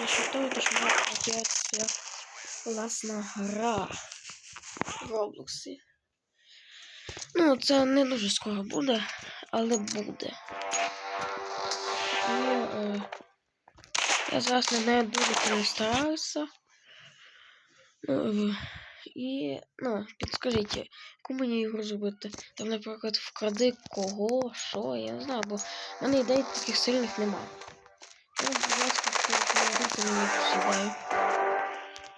Насчет того, то, що буде своя власна гра в Роблоксі. Ну, це не дуже скоро буде, але буде. І е, я зараз на неї дуже перестараюся. Ну, е, і, ну, підскажіть, яку мені ігру зробити? Там, наприклад, вкради кого, що, я не знаю, бо в мене ідей таких сильних немає.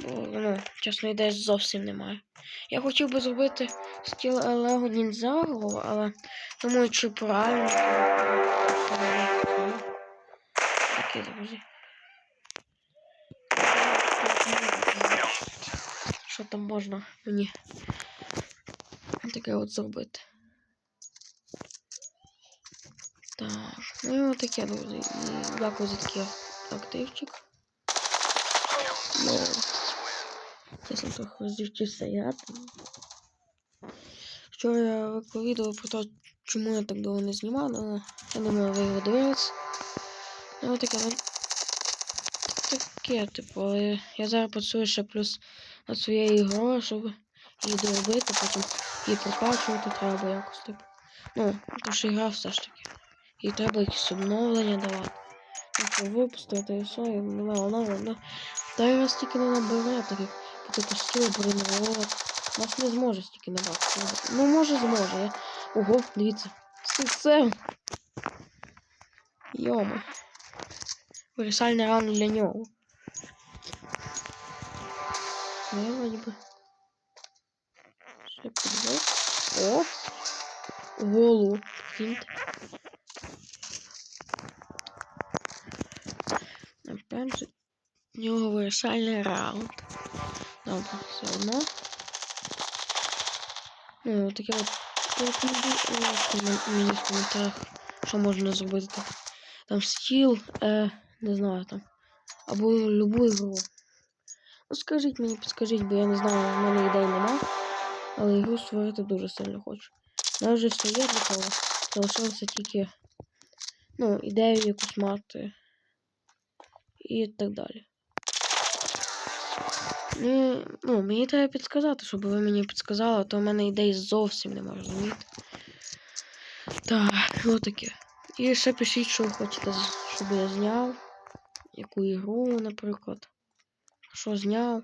Ну, ну, чесно, ідей зовсім немає. Я хотів би зробити стіл Лего Ніндзяго, але думаю, чи правильно. Такі, друзі. Що там можна мені таке от зробити? Так, ну і отаке, друзі. Дякую за такий активчик. Ну, чесно, трохи розвівчився я. Вчора я виклав відео про те, чому я так довго не знімав, але я думаю, ви його дивились. Ну, таке, ну, таке, типу, але я зараз працюю ще плюс над своєю грою, щоб її доробити, потім її прокачувати треба якось, типу. Ну, тому що гра все ж таки. І треба якісь обновлення давати. Випустити і все, і немає вона, та й раз тільки не набере, так як по стіл бронювати. Нас не зможе стільки набрати. Ну, може зможе. Я... Ого, дивіться. Це. Йома. Вирішальний раунд для нього. Я вроді би. Ще підбив. О! Голову. Кіньте. Же, в нього вирішальний раунд. Добре, все одно. Ну, таке от. Мені в коментарях, що можна зробити там. Там стіл, е, не знаю там. Або любу ігру. Ну скажіть мені, підскажіть, бо я не знаю, в мене ідей нема. Але ігру створити дуже сильно хочу. Я вже все є для того. Залишилося тільки ну, ідею якусь мати. І так далі. І, ну, мені треба підказати, щоб ви мені підказали, а то в мене ідей зовсім нема, розумієте? Так, ну таке. І ще пишіть, що ви хочете, щоб я зняв. Яку ігру, наприклад. Що зняв.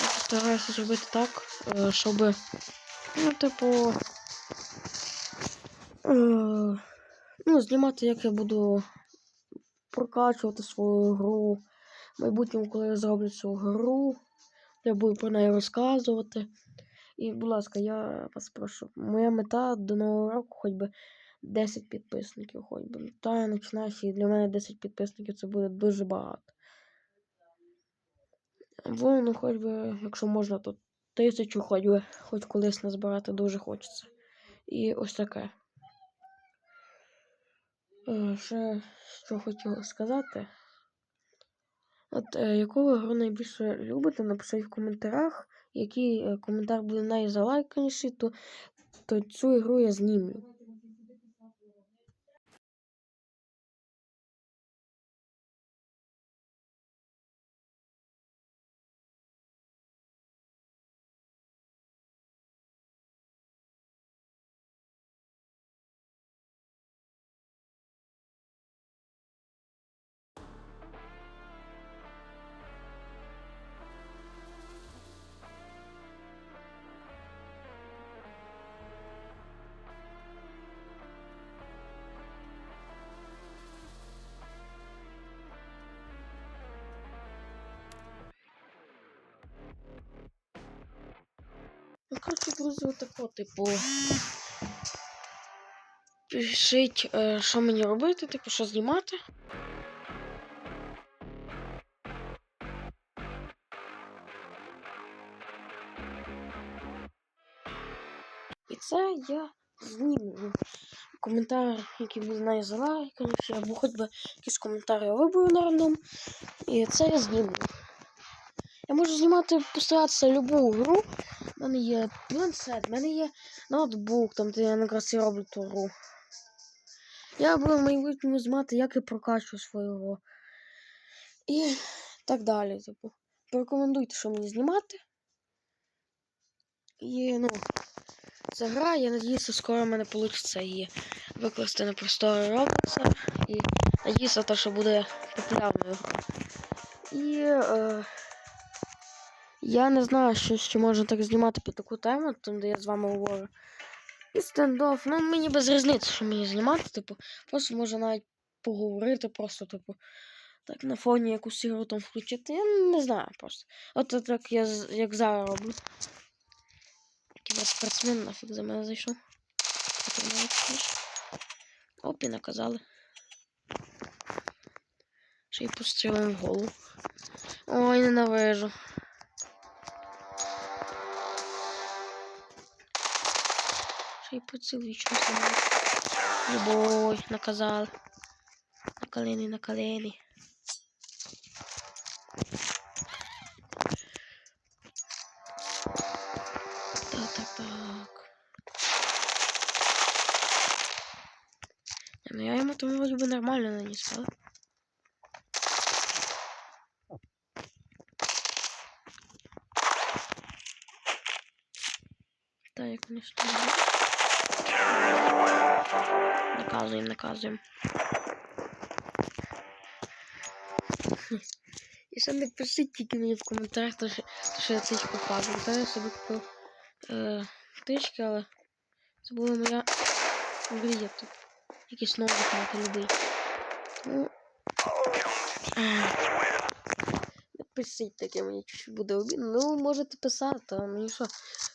Я постараюся зробити так, е, щоб. Ну, типу. е, Ну, знімати, як я буду прокачувати свою гру. В майбутньому, коли я зроблю цю гру, я буду про неї розказувати. І, будь ласка, я вас прошу. Моя мета до нового року хоч би 10 підписників, хоч би. Та я починаю, і для мене 10 підписників це буде дуже багато. Або, ну, хоч би, якщо можна, то тисячу, хоч би, хоч колись назбирати дуже хочеться. І ось таке. Е, Ще що хотів сказати. От е, яку ви гру найбільше любите, напишіть в коментарях. Який е, коментар буде найзалайканіший, то, то цю ігру я знімлю. Коротше, друзі, отако, типу. Пишіть, е, що мені робити, типу, що знімати. І це я зніму. Коментар, який буде найзалайканий, або хоч би якийсь коментар я виберу на рандом. І це я зніму. Я можу знімати, постаратися любу гру. У мене є планшет, в мене є ноутбук, там де я якраз і роблю ту гру. Я буду в майбутньому знімати, як я прокачую свою гру. І так далі. Типу. Порекомендуйте, що мені знімати. І, ну, ця гра, я надіюся, скоро в мене вийде її викласти на простори Roblox. І надіюся, те, що буде популярною. І е, я не знаю, що ще можна так знімати під таку тему, там де я з вами говорю. І стендофф, ну мені без різниці, що мені знімати, типу, просто може навіть поговорити, просто, типу, так на фоні якусь ігру там включити. Я не знаю просто. От так я як зараз роблю. Який спортсмен нафіг за мене зайшов. Оп, і наказали. Ще й пострілим в голову. Ой, ненавижу. Ще й поцілуючим самому. Любой, наказали. На колени, на колени. Так, так, так. Ну я ему там вроде бы нормально нанес, да? Так, конечно. Наказуємо, наказуємо. І ще не пишіть тільки мені в коментарях, то що, що я тичку вказую. Та я собі купив е, тички, але це була моя мрія тут. Якийсь новий мати любий. Ну. Не пишіть таке, мені чуть буде обідно. Ну, можете писати, а мені що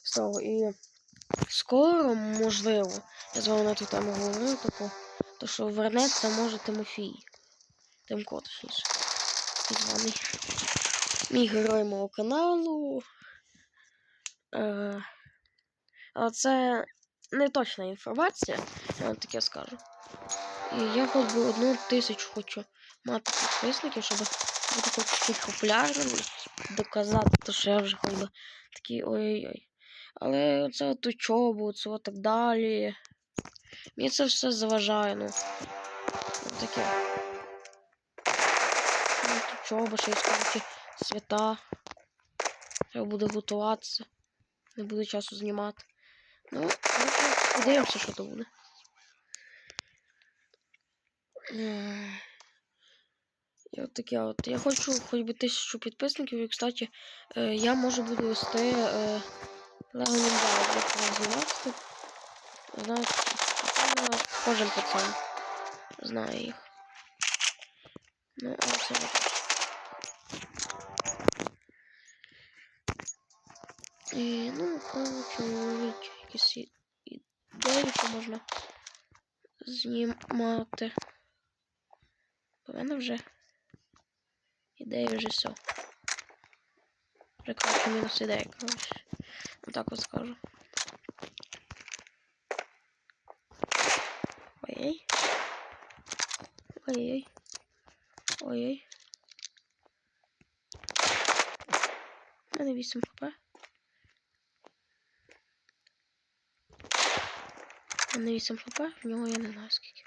з того. І скоро, можливо, я з вами на ту тему говорю, таку, то що вернеться може Тимофій. Тимко, точніше. Так званий. Мій герой мого каналу. Е, а це не точна інформація, я вам таке скажу. І я хоч би одну тисячу хочу мати підписників, щоб бути хоч популярним, доказати, то, що я вже хоч би такий ой-ой-ой. Але це от учобу, це от так далі. Мені це все заважає, ну. От таке. От учоба, ще й скільки свята. Треба буде готуватися. Не буде часу знімати. Ну, ну, подивимося, що то буде. І от таке от. Я хочу хоч би тисячу підписників, і, кстати, е, я можу буду вести е, Лего Ніндзяго, як знімати. Знаю, кожен пацан знає їх. Ну, а це от. І, ну, коротше, ловіть якісь ідеї, що можна знімати. У мене вже ідеї вже все. Коротше мінус ідея, коротше. Отак от скажу. Ой-ой. Ой-ой. Ой-ой. Мене 8 хп. Мене 8 хп, в нього я не знаю скільки.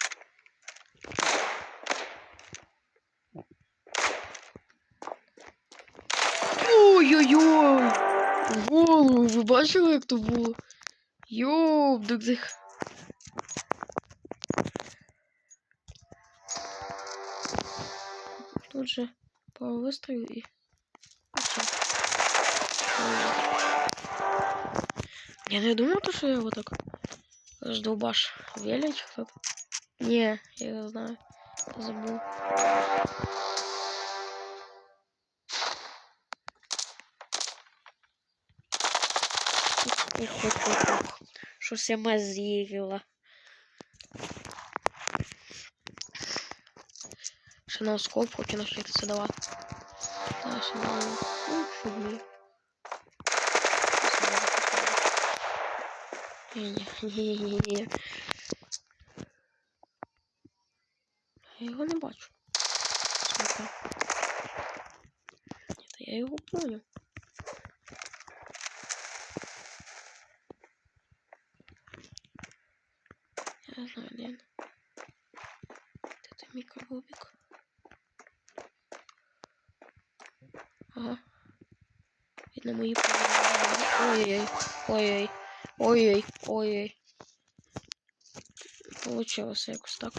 Ой-ой-ой! Голову, ви бачили, як то було? Йоп, так так. Тут же пару вистрілів і. і все. Ой. Я не думав, то, що я його так раздолбаш велич кто-то. Не, я его знаю. Я забыл. Ух, ух, ух. Щось я мазірила. Ще на оскоп хочу навчитися давати. Та, ще на... Ну, що. Ні-ні-ні-ні-ні. Я його не бачу. Смака. Ні, я його понял. Я не знаю. Де той мікробобік? Ага. На мої Ой-ой-ой. Ой-ой. Ой-ой. Ой-ой. Получилося якось так.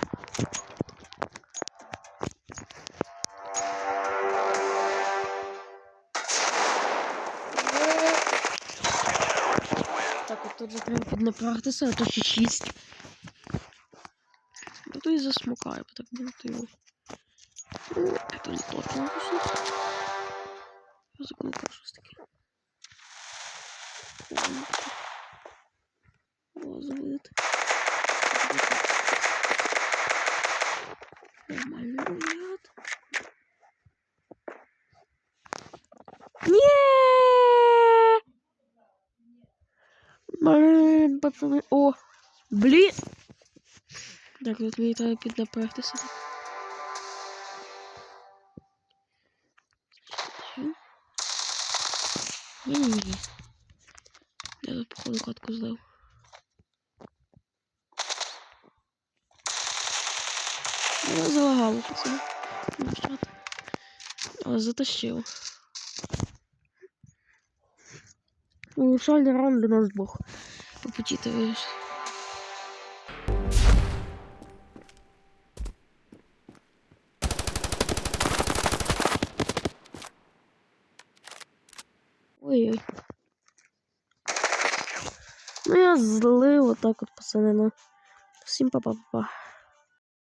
Так, от тут же треба піднапрягтися, а то ще 6. и засмукаю, потому что его... Это не тот конкурс. Я загнул таки. Лазует. Нормально рулят. не Так, тут мені треба піднапрягтися. Ні-ні-ні. Я тут походу катку злив. Я залагало, пацани. Дівчата. Але затащило. Улучшальний раунд для нас двох. По путі ти вирішив. Я злив отак от пацани, ну. Всім па-па-па-па.